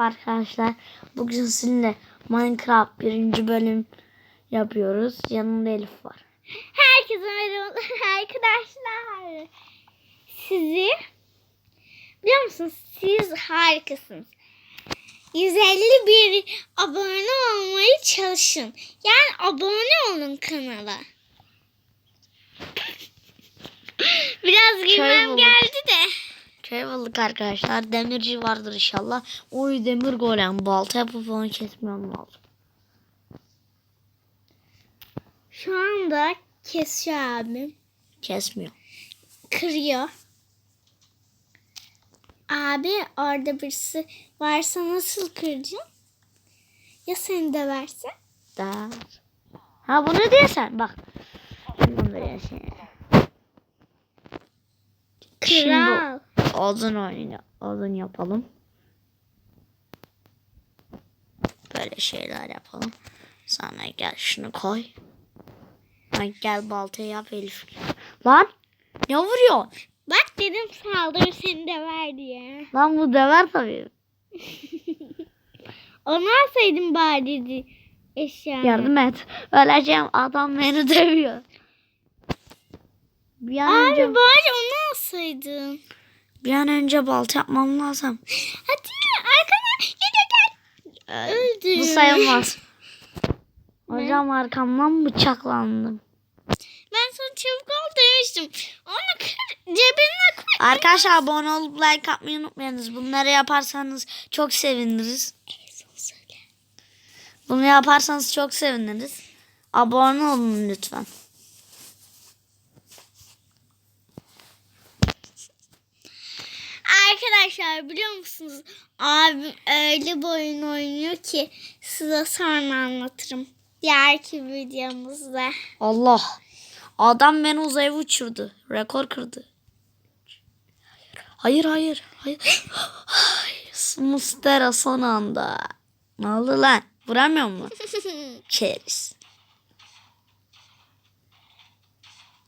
Arkadaşlar bugün sizinle Minecraft birinci bölüm yapıyoruz. Yanımda Elif var. Herkese merhaba arkadaşlar. Sizi biliyor musunuz? Siz harikasınız. 151 abone olmayı çalışın. Yani abone olun kanala. Biraz gülmem geldi Köy bulduk arkadaşlar. Demirci vardır inşallah. Oy demir golem. Balta yapıp onu kesmem lazım. Şu anda kesiyor abim. Kesmiyor. Kırıyor. Abi orada birisi varsa nasıl kıracağım? Ya seni de verse? Da. Ha bunu diyorsan bak. Bunu diyorsun. Şimdi Odun oyunu. Odun yapalım. Böyle şeyler yapalım. Sonra gel şunu koy. Lan gel baltayı yap Elif. Lan ne vuruyor? Bak dedim saldır seni de ver diye. Lan bu döver tabii. Onu alsaydın bari dedi eşya. Yardım et. Öleceğim. Adam beni dövüyor. Bir an Abi önce, bari onu alsaydın. Bir an önce balta yapmam lazım. Hadi arkana gel gel. Öldü. Bu sayılmaz. Hocam arkamdan bıçaklandım. Ben sana çabuk ol demiştim. Onu kır cebine koy. Arkadaşlar abone olup like atmayı unutmayınız. Bunları yaparsanız çok seviniriz. Bunu yaparsanız çok seviniriz. Abone olun lütfen. Arkadaşlar biliyor musunuz? Abim öyle bir oyun oynuyor ki size sonra anlatırım. Diğerki videomuzda. Allah. Adam beni uzaya uçurdu. Rekor kırdı. Hayır hayır. Hayır. Mustera son anda. Ne oldu lan? Vuramıyor mu? Keriz.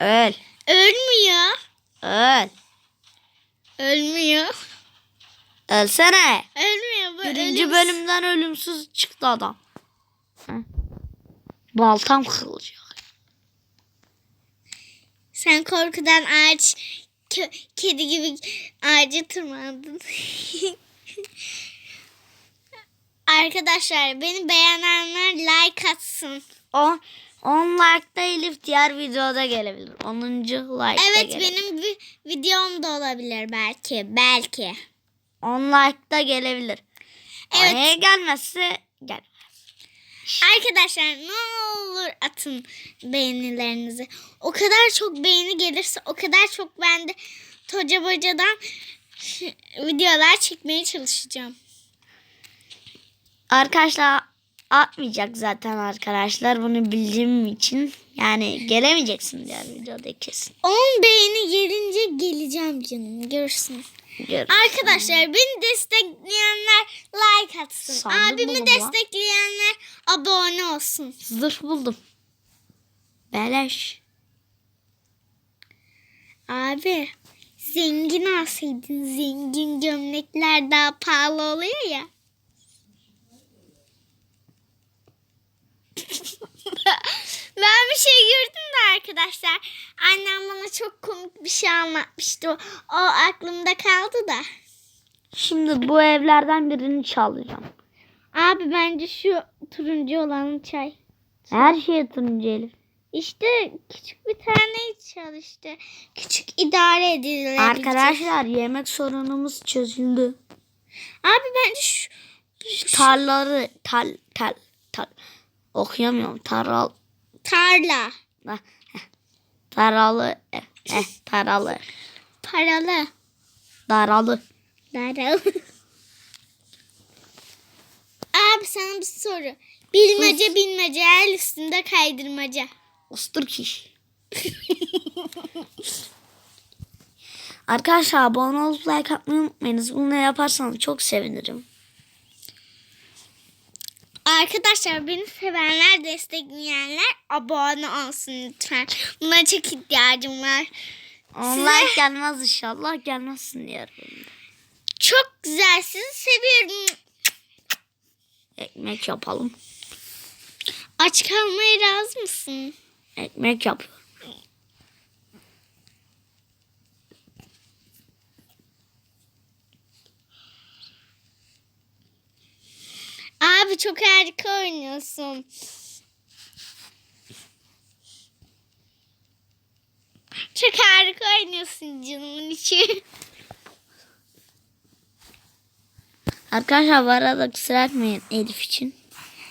Öl. Ölmüyor. Öl. Ölmüyor. Ölsene. Ölmüyor. Bu Birinci ölüm- bölümden ölümsüz çıktı adam. Hı? Baltam kırılacak. Sen korkudan ağaç kedi gibi ağaca tırmandın. Arkadaşlar beni beğenenler like atsın. 10 10 like'da Elif diğer videoda gelebilir. 10. like'da Evet gelebilir. benim bir videom da olabilir belki. Belki. 10 like'da gelebilir. Evet. Oraya gelmezse gel. Arkadaşlar ne olur atın beğenilerinizi. O kadar çok beğeni gelirse o kadar çok ben de Toca Boca'dan videolar çekmeye çalışacağım. Arkadaşlar atmayacak zaten arkadaşlar. Bunu bildiğim için yani gelemeyeceksin diğer videoda kesin. 10 beğeni gelince geleceğim canım. Görürsün. Gör. Arkadaşlar beni destekleyenler like atsın. Sandım Abimi bunu lan. destekleyenler abone olsun. Zırh buldum. Beleş. Abi zengin alsaydın zengin gömlekler daha pahalı oluyor ya. ben bir şey gördüm de arkadaşlar. Annem bana çok komik bir şey anlatmıştı. O, aklımda kaldı da. Şimdi bu evlerden birini çalacağım. Abi bence şu turuncu olan çay. Her şeye turuncu Elif. İşte küçük bir tane çalıştı. Küçük idare edilebilecek. Arkadaşlar yemek sorunumuz çözüldü. Abi bence şu, Tarları tal tal tal okuyamıyorum. Taral tarla. Ah, heh. taralı eh, eh, taralı Paralı. daralı. Daralı. Abi sana bir soru. Bilmece bilmece el üstünde kaydırmaca. Ostur kiş. Arkadaşlar abone olup like atmayı unutmayınız. Bunu yaparsanız çok sevinirim. Arkadaşlar beni sevenler, destekleyenler abone olsun lütfen. Buna çok ihtiyacım var. Onlar gelmez inşallah gelmezsin diyorum. Çok güzel. Sizi seviyorum. Ekmek yapalım. Aç kalmaya razı mısın? Ekmek yapıyorum. Abi çok harika oynuyorsun. Çok harika oynuyorsun canımın içi. Arkadaşlar bu arada kusura bakmayın Elif için.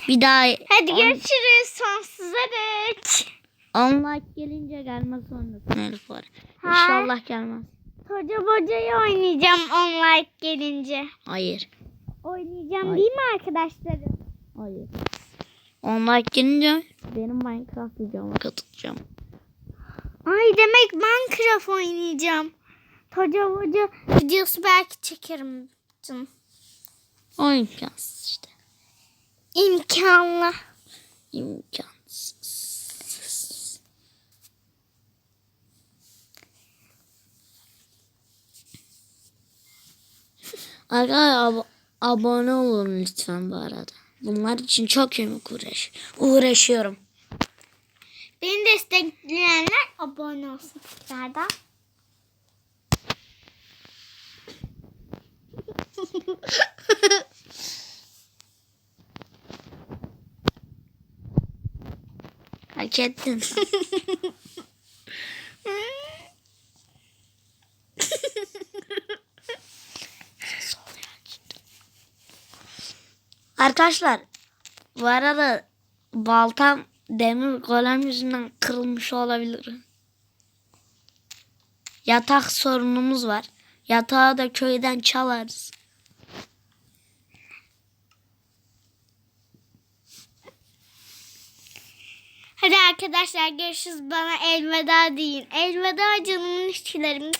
Bir daha Hadi on- görüşürüz sonsuza dek. on like gelince gelmez zorundasın Elif var. İnşallah gelmez. Koca bocayı oynayacağım on like gelince. Hayır. Oynayacağım Ay. değil mi arkadaşlarım? Hayır. On like gelince benim Minecraft videoma katılacağım. Ay demek Minecraft oynayacağım. Koca boca videosu belki çekerim. Canım. O imkansız işte. İmkanlı. İmkansız. Arkadaşlar abone olun lütfen bu arada. Bunlar için çok yemek uğraş uğraşıyorum. Beni destekleyenler abone olsun tekrardan. Hak ettin. Arkadaşlar bu arada baltam demir golem yüzünden kırılmış olabilir. Yatak sorunumuz var. Yatağı da köyden çalarız. Hadi arkadaşlar görüşürüz bana elveda deyin. Elveda canımın işçilerim.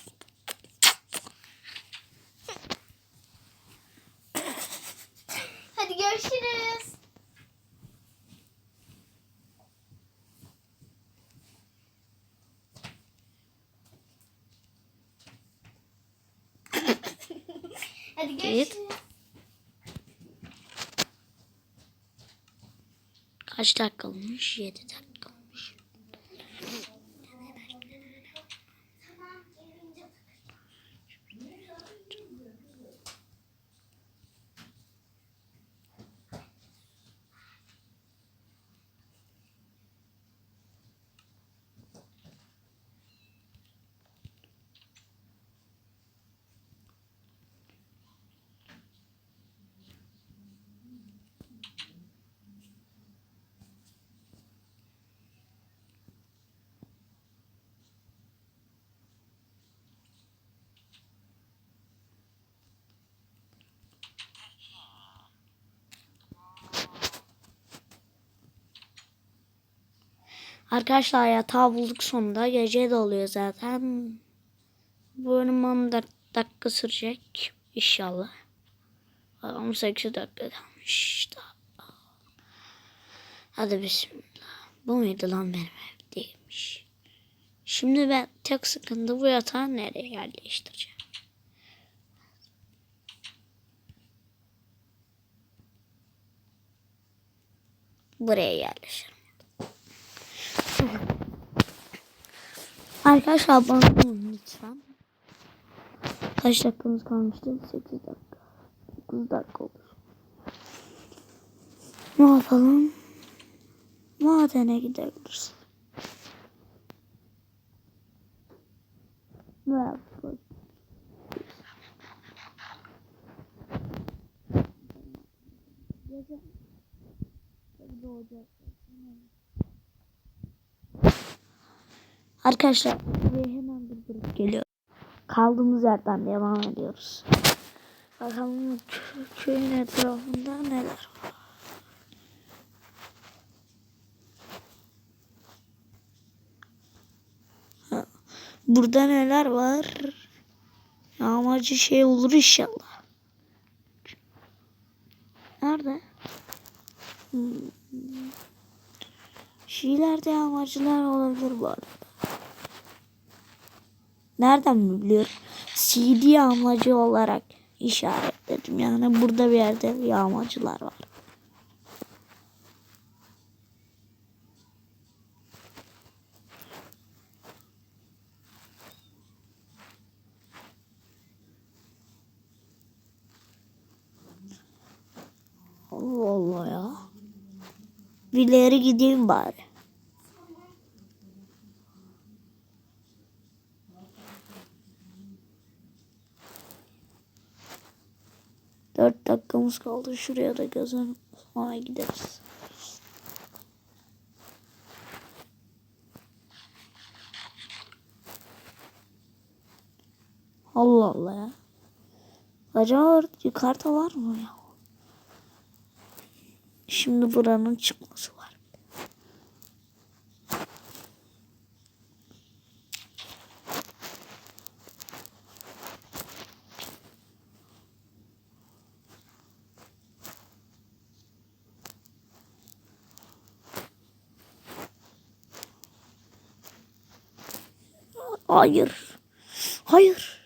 Hadi görüşürüz. Hadi görüşürüz. Kaç dakika olmuş? 7 dakika olmuş. Arkadaşlar yatağı bulduk sonunda. Gece de oluyor zaten. Bu bölüm 14 dakika sürecek. İnşallah. 18 dakika kalmış daha. Hadi bismillah. Bu muydu lan benim ev değilmiş. Şimdi ben tek sıkıntı bu yatağı nereye yerleştireceğim. Buraya yerleştirelim. Arkadaşlar abone olun lütfen. Kaç dakikamız kalmıştı? 8 dakika. 9 dakika olur. Ne yapalım? Madene gidebiliriz. Ne yapalım? Gece doğacak. Arkadaşlar buraya hemen durdurup geliyor. Kaldığımız yerden devam ediyoruz. Bakalım kö- köyün etrafında neler var. Burada neler var? Yağmacı şey olur inşallah. Nerede? Hmm. Şiilerde yağmacılar olabilir bu arada. Nereden mi biliyorum? CD yağmacı olarak işaretledim. Yani burada bir yerde yağmacılar var. Allah Allah ya. Bileri gideyim bari. Dört dakikamız kaldı. Şuraya da gözüm sonra gideriz. Allah Allah ya. Acaba yukarıda var mı ya? Şimdi buranın çıkması var. Hayır. Hayır.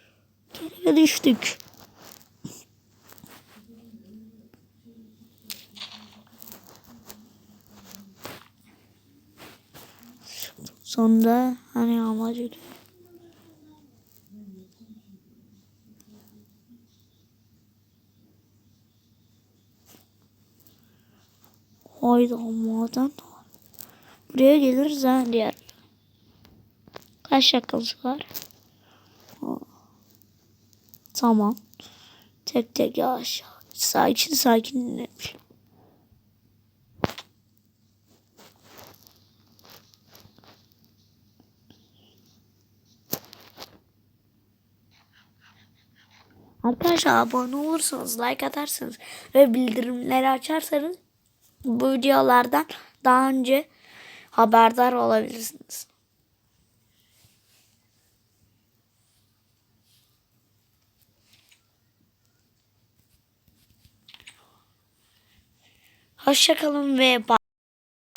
Geriye düştük. Sonunda hani amacı Hayda maden var. Buraya geliriz ha diğer. Kaç dakikamız var? Tamam. Tek tek yavaş. Sakin sakin inelim. Arkadaşlar abone olursanız, like atarsanız ve bildirimleri açarsanız bu videolardan daha önce haberdar olabilirsiniz. Hoşçakalın ve bay.